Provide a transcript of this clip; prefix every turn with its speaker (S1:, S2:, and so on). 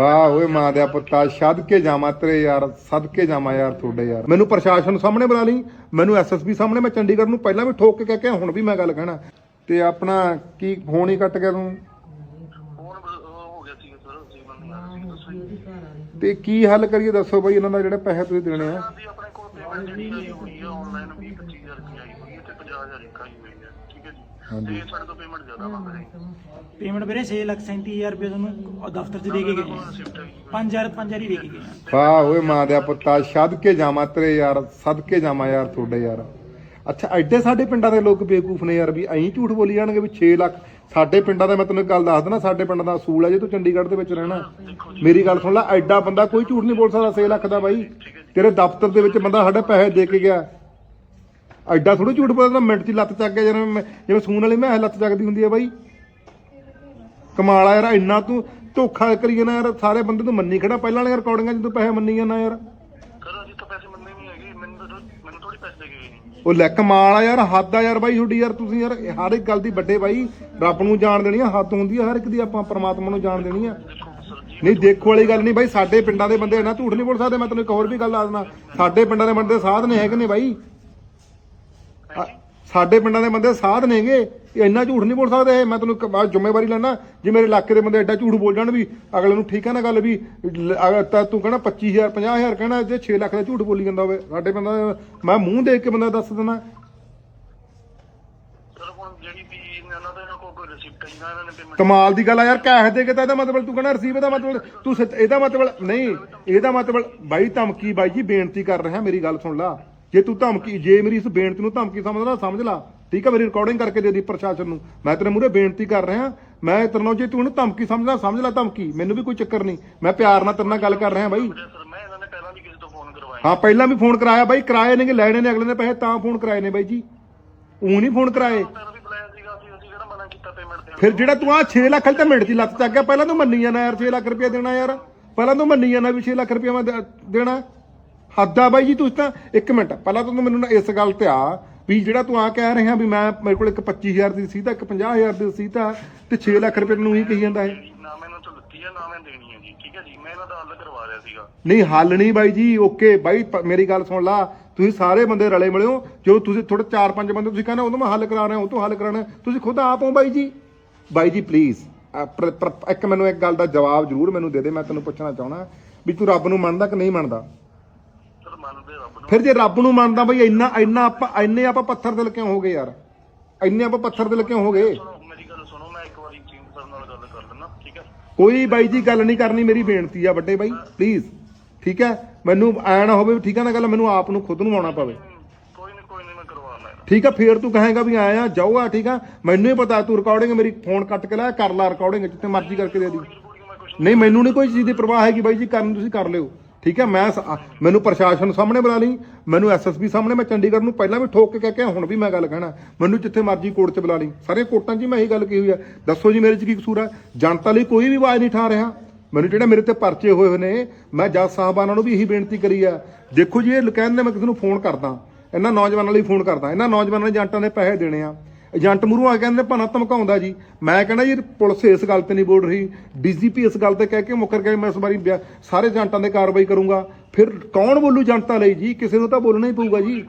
S1: ਵਾਹ ਓਏ ਮਾਂ ਦੇ ਪੁੱਤਾ ਛੱਡ ਕੇ ਜਾਵਾਂ ਤੇਰੇ ਯਾਰ, ਸਦ ਕੇ ਜਾਵਾਂ ਯਾਰ ਤੁਹਾਡੇ ਯਾਰ। ਮੈਨੂੰ ਪ੍ਰਸ਼ਾਸਨ ਸਾਹਮਣੇ ਬੁਲਾ ਲਈ, ਮੈਨੂੰ ਐਸਐਸਪੀ ਸਾਹਮਣੇ, ਮੈਂ ਚੰਡੀਗੜ੍ਹ ਨੂੰ ਪਹਿਲਾਂ ਵੀ ਠੋਕ ਕੇ ਕਹਿ ਕੇ ਹੁਣ ਵੀ ਮੈਂ ਗੱਲ ਕਹਿਣਾ। ਤੇ ਆਪਣਾ ਕੀ, ਫੋਨ ਹੀ ਕੱਟ ਗਿਆ ਤੂੰ?
S2: ਹੋ ਗਿਆ ਸੀ ਸਰ ਜੀਵਨ ਨਹੀਂ ਆ ਰਹੀ ਸੀ ਦੱਸੋ ਜੀ
S1: ਤੇ ਕੀ ਹੱਲ ਕਰੀਏ? ਦੱਸੋ ਬਈ ਇਹਨਾਂ ਦਾ ਜਿਹੜੇ ਪੈਸੇ ਤੁਸੀਂ ਦੇਣੇ ਆ।
S2: ਦੀ ਆਪਣੇ ਕੋਲ ਪੇਮੈਂਟ ਜਿਹੜੀ ਆਈ ਹੋਈ ਆ ਆਨਲਾਈਨ 20 25000 ਰੁਪਏ ਆਈ ਹੋਈ ਹੈ ਤੇ 50000 ਇੱਕ ਆਈ ਹੋਈ ਹੈ ਠੀਕ ਹੈ ਜੀ?
S1: ਹਾਂਜੀ।
S2: ਤੇ ਸਾਡੇ ਤੋਂ ਪੇਮੈਂਟ ਜ਼ਿਆਦਾ ਮੰਗ ਰਹੇ
S3: ਪੇਮੈਂਟ ਵੀਰੇ 6,37,000 ਰੁਪਏ ਤੁਹਾਨੂੰ ਦਫ਼ਤਰ 'ਚ ਦੇ ਕੇ ਗਏ। ਆ
S2: ਸ਼ਿਫਟ ਆਈ
S3: 5000 5000 ਹੀ ਦੇ ਕੇ ਗਏ।
S1: ਵਾਹ ਓਏ ਮਾਂ ਦੇ ਪੁੱਤਾ ਛੱਡ ਕੇ ਜਾਵਾਂ ਤੇਰੇ ਯਾਰ ਸਦਕੇ ਜਾਵਾਂ ਯਾਰ ਤੁਹਾਡੇ ਯਾਰ। ਅੱਛਾ ਐਡੇ ਸਾਡੇ ਪਿੰਡਾਂ ਦੇ ਲੋਕ ਬੇਵਕੂਫ ਨੇ ਯਾਰ ਵੀ ਐਂ ਝੂਠ ਬੋਲੀ ਜਾਣਗੇ ਵੀ 6 ਲੱਖ ਸਾਡੇ ਪਿੰਡਾਂ ਦਾ ਮੈਂ ਤੈਨੂੰ ਇੱਕ ਗੱਲ ਦੱਸ ਦਿੰਦਾ, ਸਾਡੇ ਪਿੰਡ ਦਾ ਅਸੂਲ ਹੈ ਜੇ ਤੂੰ ਚੰਡੀਗੜ੍ਹ ਦੇ ਵਿੱਚ ਰਹਿਣਾ। ਮੇਰੀ ਗੱਲ ਸੁਣ ਲੈ, ਐਡਾ ਬੰਦਾ ਕੋਈ ਝੂਠ ਨਹੀਂ ਬੋਲ ਸਕਦਾ 6 ਲੱਖ ਦਾ ਬਾਈ। ਤੇਰੇ ਦਫ਼ਤਰ ਦੇ ਵਿੱਚ ਬੰਦਾ ਸਾਡੇ ਪੈਸੇ ਦੇ ਕੇ ਗਿਆ। ਐਡਾ ਥੋੜੀ ਝੂਠ ਬੋਲਦਾ ਮਿੰਟ 'ਚ ਲੱਤ ਚੱਕ ਗਿਆ, ਜਿਵੇਂ ਮੈਂ- ਜਿਵੇਂ ਸੂਨ ਵਾਲੀ ਮੈਂ ਲੱਤ ਚੱਕਦੀ ਹੁੰਦੀ ਹੈ ਬਾਈ। ਕਮਾਲ ਆ ਯਾਰ, ਇੰਨਾ ਤੂੰ ਧੋਖਾ ਕਰੀ ਜਾਣਾ ਯਾਰ, ਸਾਰੇ ਬੰਦੇ ਤੂੰ ਮੰਨੀ ਖੜਾ। ਪਹਿਲਾਂ ਵਾਲੀਆਂ ਰਿਕਾਰਡਿੰਗਾਂ 'ਚ ਤੂੰ ਪੈਸੇ ਮੰਨੀ ਜਾਂਦਾ ਯਾਰ।
S2: ਮੰਨੇ ਨਹੀਂ ਹੈਗੇ ਮੈਨੂੰ ਤਾਂ ਮੈਨੂੰ ਥੋੜੀ ਪੈਸੇ ਦੇ ਗਏ ਨਹੀਂ
S1: ਉਹ ਲੈ ਕਮਾਲ ਆ ਯਾਰ ਹੱਦ ਆ ਯਾਰ ਬਾਈ ਤੁਹਾਡੀ ਯਾਰ ਤੁਸੀਂ ਯਾਰ ਹਰ ਇੱਕ ਗੱਲ ਦੀ ਵੱਡੇ ਬਾਈ ਰੱਬ ਨੂੰ ਜਾਣ ਦੇਣੀ ਆ ਹੱਦ ਹੁੰਦੀ ਆ ਹਰ ਇੱਕ ਦੀ ਆਪਾਂ ਪ੍ਰਮਾਤਮਾ ਨੂੰ ਜਾਣ ਦੇਣੀ ਆ।
S2: ਦੇਖੋ ਸਰ ਜੀ
S1: ਨਹੀਂ ਦੇਖੋ ਵਾਲੀ ਗੱਲ ਨਹੀਂ ਬਾਈ ਸਾਡੇ ਪਿੰਡਾਂ ਦੇ ਬੰਦੇ ਨਾ ਝੂਠ ਨਹੀਂ ਬੋਲ ਸਕਦੇ ਮੈਂ ਤੈਨੂੰ ਇੱਕ ਹੋਰ ਵੀ ਗੱਲ ਦੱਸ ਦਿੰਦਾ। ਸਾਡੇ ਪਿੰਡਾਂ ਦੇ ਬੰਦੇ ਸਾਧ ਨੇ ਹੈਗੇ ਨੇ ਬਾਈ। ਆ, ਸਾਡੇ ਪਿੰਡਾਂ ਦੇ ਬੰਦੇ ਸਾਧ ਨੇਗੇ। ਇਹ ਇੰਨਾ ਝੂਠ ਨਹੀਂ ਬੋਲ ਸਕਦੇ ਇਹ? ਮੈਂ ਤੈਨੂੰ ਇੱਕ ਬਾਅਦ ਜ਼ਿੰਮੇਵਾਰੀ ਲੈਣਾ ਜੇ ਮੇਰੇ ਇਲਾਕੇ ਦੇ ਬੰਦੇ ਐਡਾ ਝੂਠ ਬੋਲ ਜਾਣ ਵੀ ਅਗਲੇ ਨੂੰ ਠੀਕ ਹੈ ਨਾ ਗੱਲ ਵੀ ਲ- ਅਗਰ ਤਾਂ ਤੂੰ ਕਹਿਣਾ 25000 50000 ਕਹਿਣਾ ਜੇ 6 ਲੱਖ ਦਾ ਝੂਠ ਬੋਲੀ ਜਾਂਦਾ ਹੋਵੇ ਸਾਡੇ ਪਿੰਡਾਂ ਦੇ ਮੈਂ ਮੂੰਹ ਦੇਖ ਕੇ ਬੰਦਾ ਦੱਸ ਦਿੰਦਾ।
S2: ਸਰ ਹੁਣ ਜਿਹੜੀ ਵੀ ਇਹਨਾਂ ਦਾ ਇਹਨਾਂ ਕੋਲ ਕੋਈ ਰਿਸਿਪਟ ਹੈ ਇਹਨਾਂ ਨੇ ਪੇਮੈਂਟ
S1: ਕਮਾਲ ਦੀ ਗੱਲ ਆ ਯਾਰ ਕੈਸ਼ ਦੇ ਕੇ ਤਾਂ ਇਹਦਾ ਮਤਲਬ ਤੂੰ ਕਹਿੰਦਾ ਰਸੀਵ ਦਾ ਮਤਲਬ ਤੂੰ ਸੱਚ- ਇਹਦਾ ਮਤਲਬ ਨਹੀਂ ਇਹਦਾ ਮਤਲਬ ਬਾਈ ਧਮਕੀ ਬਾਈ ਜੀ ਬੇਨਤੀ ਕਰ ਰਿਹਾ ਮੇਰੀ ਗੱਲ ਸੁਣ ਲਾ। ਜੇ ਤੂੰ ਧਮਕੀ ਜੇ ਮੇਰੀ ਇਸ ਬੇਨਤੀ ਨੂੰ ਧਮਕੀ ਸਮਝਦਾ ਸਮਝ ਲਾ। ਠੀਕ ਹੈ ਮੇਰੀ ਰਿਕਾਰਡਿੰਗ ਕਰਕੇ ਦੇ ਦੀ ਪ੍ਰਸ਼ਾਸਨ ਨੂੰ। ਮੈਂ ਤੇਰੇ ਮੂਹਰੇ ਬੇਨਤੀ ਕਰ ਰਿਹਾ ਮੈਂ ਤੇਰੇ ਨਾਲ ਜੇ ਤੂੰ ਇਹਨੂੰ ਧਮਕੀ ਸਮਝਦਾ ਸਮਝ ਲੈ ਧਮਕੀ ਮੈਨੂੰ ਵੀ ਕੋਈ ਚੱਕਰ ਨਹੀਂ। ਮੈਂ ਪਿਆਰ ਨਾਲ ਤੇਰੇ ਨਾਲ ਗੱਲ ਕਰ ਰਿਹਾ ਬਾਈ।
S2: ਸਰ ਮੈਂ ਇਹਨਾਂ ਨੇ ਪਹਿਲਾਂ ਵੀ ਕਿਸੇ ਤੋਂ ਫੋਨ ਕਰਵਾਇਆ
S1: ਹਾਂ ਪਹਿਲਾਂ ਵੀ ਫੋਨ ਕਰਾਇਆ ਬਾਈ ਕਰਾਏ ਨੇਗੇ ਲੈਣੇ ਨੇ ਅਗਲੇ ਨੇ ਪੈਸੇ ਤਾਂ ਫੋਨ ਕਰਾਏ ਨੇ ਬਾਈ ਜੀ। ਉਹ ਨਹੀਂ ਫੋਨ ਕਰਾਏ।
S2: ਪਹਿਲਾਂ ਵੀ ਬੁਲਾਇਆ ਸੀਗਾ ਅਸੀਂ ਅਸੀਂ ਕਿਹੜਾ ਮਨਾ ਕੀਤਾ ਪੇਮੈਂਟ ਦੇਣ
S1: ਫਿਰ ਜਿਹੜਾ ਤੂੰ ਆ 6 ਲੱਖ ਵਾਲੀ ਤਾਂ ਮਿੰਟ ਹੀ ਲੱਤ ਚੱਕ ਗਿਆ ਪਹਿਲਾਂ ਤੂੰ ਮੰਨੀ ਜਾਣਾ ਯਾਰ 6 ਲੱਖ ਰੁਪਏ ਦੇਣਾ ਯਾਰ। ਪਹਿਲਾਂ ਤੂੰ ਮੰਨੀ ਜਾਣਾ ਵੀ 6 ਲੱਖ ਰੁਪਏ ਮੈਂ ਦੇ- ਦੇਣਾ। ਹੱਦ ਆ ਬਾਈ ਜੀ ਤੂੰ ਤਾਂ ਇੱਕ ਮਿੰਟ ਪਹਿਲਾਂ ਤਾਂ ਤੂੰ ਮੈਨੂੰ ਨਾ ਇਸ ਗੱਲ ਤੇ ਆ ਵੀ ਜਿਹੜਾ ਤੂੰ ਆ ਕਹਿ ਰਿਹਾ ਵੀ ਮੈਂ ਮੇਰੇ ਕੋਲ ਇੱਕ 25000 ਦੀ ਸੀ ਤਾਂ ਇੱਕ 50000 ਦੀ ਸੀ ਤਾਂ ਤੇ 6 ਲੱਖ ਰੁਪਏ ਨੂੰ ਹੀ ਕਹੀ ਜਾਂਦਾ ਹੈ
S2: ਨਾ ਮੈਨੂੰ ਤੋਂ ਲੱਤੀ ਹੈ ਨਾ ਮੈਂ ਦੇਣੀ ਹੈ ਜੀ ਠੀਕ ਹੈ ਜੀ? ਮੈਂ ਇਹਨਾਂ ਦਾ ਹੱਲ ਕਰਵਾ ਰਿਹਾ ਸੀਗਾ।
S1: ਨਹੀਂ ਹੱਲ ਨਹੀਂ ਬਾਈ ਜੀ ਓਕੇ ਬਾਈ ਪ- ਮੇਰੀ ਗੱਲ ਸੁਣ ਲਾ। ਤੁਸੀਂ ਸਾਰੇ ਬੰਦੇ ਰਲੇ ਮਿਲਿਓ ਜੋ ਤੁਸੀਂ ਥੋੜੇ 4-5 ਬੰਦੇ ਤੁਸੀਂ ਕਹਿੰਦੇ ਤੋਂ ਮੈਂ ਹੱਲ ਕਰਾ ਰਿਹਾ ਉਹ ਤੋਂ ਹੱਲ ਕਰਾਣਾ ਤੁਸੀਂ ਖੁਦ ਆਪ ਹੋ ਬਾਈ ਜੀ। ਬਾਈ ਜੀ ਪਲੀਜ਼ ਇੱਕ ਮੈਨੂੰ ਇੱਕ ਗੱਲ ਦਾ ਜਵਾਬ ਜ਼ਰੂਰ ਮੈਨੂੰ ਦੇ ਦੇ ਮੈਂ ਤੈਨੂੰ ਪੁੱਛਣਾ ਚਾਹਣਾ ਵੀ ਤੂੰ ਰੱਬ ਨੂੰ ਮੰਨਦਾ ਕਿ ਨਹੀਂ ਮੰਨਦਾ?
S2: ਮੰਨਦੇ ਰੱਬ ਨੂੰ।
S1: ਫਿਰ ਜੇ ਰੱਬ ਨੂੰ ਮੰਨਦਾ ਬਈ ਇੰਨਾ ਇੰਨਾ ਆਪਾਂ ਇੰਨੇ ਆਪਾਂ ਪੱਥਰ ਦਿਲ ਕਿਉਂ ਹੋ ਗਏ ਯਾਰ? ਇੰਨੇ ਆਪਾਂ ਪੱਥਰ ਦਿਲ ਕਿਉਂ ਹੋ ਗਏ?
S2: ਸੁਣੋ ਮੇਰੀ ਗੱਲ ਸੁਣੋ ਮੈਂ ਇੱਕ ਵਾਰੀ ਚੀਨ ਸਰ ਨਾਲ ਗੱਲ ਕਰ ਲੈਣਾ ਠੀਕ ਹੈ?
S1: ਕੋਈ ਬਾਈ ਜੀ ਗੱਲ ਨਹੀਂ ਕਰਨੀ ਮੇਰੀ ਬੇਨਤੀ ਆ ਵੱਡੇ ਬਾਈ ਪਲੀਜ਼ ਠੀਕ ਹੈ? ਮੈਨੂੰ ਐ ਨਾ ਹੋਵੇ ਠੀਕ ਹੈ ਨਾ ਗੱਲ ਮੈਨੂੰ ਆਪ ਨੂੰ ਖੁਦ ਨੂੰ ਆਉਣਾ ਪਵੇ।
S2: ਕੋਈ ਨਹੀਂ ਕੋਈ ਨਹੀਂ ਮੈਂ ਕਰਵਾ ਲੈਣਾ
S1: ਠੀਕ ਆ ਫੇਰ ਤੂੰ ਕਹੇਗਾ ਵੀ ਆਇਆ ਆ ਠੀਕ ਆ ਮੈਨੂੰ ਹੀ ਪਤਾ ਤੂੰ ਰਿਕਾਰਡਿੰਗ ਮੇਰੀ ਫੋਨ ਕੱਟ ਕੇ ਲੈ ਕਰ ਲਾ ਰਿਕਾਰਡਿੰਗ ਜਿੱਥੇ ਮਰਜ਼ੀ ਕਰਕੇ ਦੇ ਦੀ। ਨਹੀਂ ਮੈਨੂੰ ਨਹੀਂ ਕੋਈ ਚੀਜ਼ ਦੀ ਪਰਵਾਹ ਹੈਗੀ ਬਾਈ ਜੀ ਕਰਨ ਤੁਸੀਂ ਕਰ ਲਿਓ। ਠੀਕ ਹੈ ਮੈਂ ਸ- ਮੈਨੂੰ ਪ੍ਰਸ਼ਾਸਨ ਸਾਹਮਣੇ ਬੁਲਾ ਲਈ ਮੈਨੂੰ ਐਸਐਸਪੀ ਸਾਹਮਣੇ ਮੈਂ ਚੰਡੀਗੜ੍ਹ ਨੂੰ ਪਹਿਲਾਂ ਵੀ ਠੋਕ ਕੇ ਕਹਿ ਕੇ ਆਇਆ, ਹੁਣ ਵੀ ਮੈਂ ਗੱਲ ਕਹਿਣਾ। ਮੈਨੂੰ ਜਿੱਥੇ ਮਰਜ਼ੀ ਕੋਰਟ 'ਚ ਬੁਲਾ ਲਈ। ਸਾਰੇ ਕੋਰਟਾਂ 'ਚ ਹੀ ਮੈਂ ਇਹੀ ਗੱਲ ਕਹੀ ਹੋਈ ਆ। ਦੱਸੋ ਜੀ ਮੇਰੇ 'ਚ ਕੀ ਕਸੂਰ ਆ? ਜਨਤਾ ਲਈ ਕੋਈ ਵੀ ਆਵਾਜ਼ ਨਹੀਂ ਠਾ ਰਿਹਾ। ਮੈਨੂੰ ਜਿਹੜਾ ਮੇਰੇ ਤੇ ਪਰਚੇ ਹੋਏ ਹੋਏ ਨੇ ਮੈਂ ਜੱਜ ਸਾਹਿਬਾਨਾਂ ਨੂੰ ਵੀ ਇਹੀ ਬੇਨਤੀ ਕਰੀ ਆ। ਦੇਖੋ ਜੀ ਇਹ ਕਹਿੰਦੇ ਮੈਂ ਕਿਸੇ ਨੂੰ ਫੋਨ ਕਰਦਾ। ਇਹਨਾਂ ਨੌਜਵਾਨਾਂ ਲਈ ਫੋਨ ਕਰਦਾ। ਇਹਨਾਂ ਨੌਜਵਾਨਾਂ ਨੇ ਏਜੰਟਾਂ ਦੇ ਪੈਸੇ ਦੇਣੇ ਆ। ਏਜੰਟ ਮੂਹਰੋਂ ਆ ਕਹਿੰਦੇ ਭਨਾ ਧਮਕਾਉਂਦਾ ਜੀ। ਮੈਂ ਕਹਿੰਦਾ ਜੀ, ਪੁਲਿਸ ਇਸ ਗੱਲ ਤੇ ਨਹੀਂ ਬੋਲ ਰਹੀ। ਡੀਜੀਪੀ ਇਸ ਗੱਲ ਤੇ ਕਹਿ ਕੇ ਮੁੱਕਰ ਗਿਆ ਮੈਂ ਇਸ ਵਾਰੀ ਸਾਰੇ ਏਜੰਟਾਂ ਦੇ ਕਾਰਵਾਈ ਕਰੂੰਗਾ। ਫਿਰ ਕੌਣ ਬੋਲੂ ਏਜੰਟਾਂ ਲਈ ਜੀ? ਕਿਸੇ ਨੂੰ ਤਾਂ ਬੋਲਣਾ ਹੀ ਪਊਗਾ ਜੀ।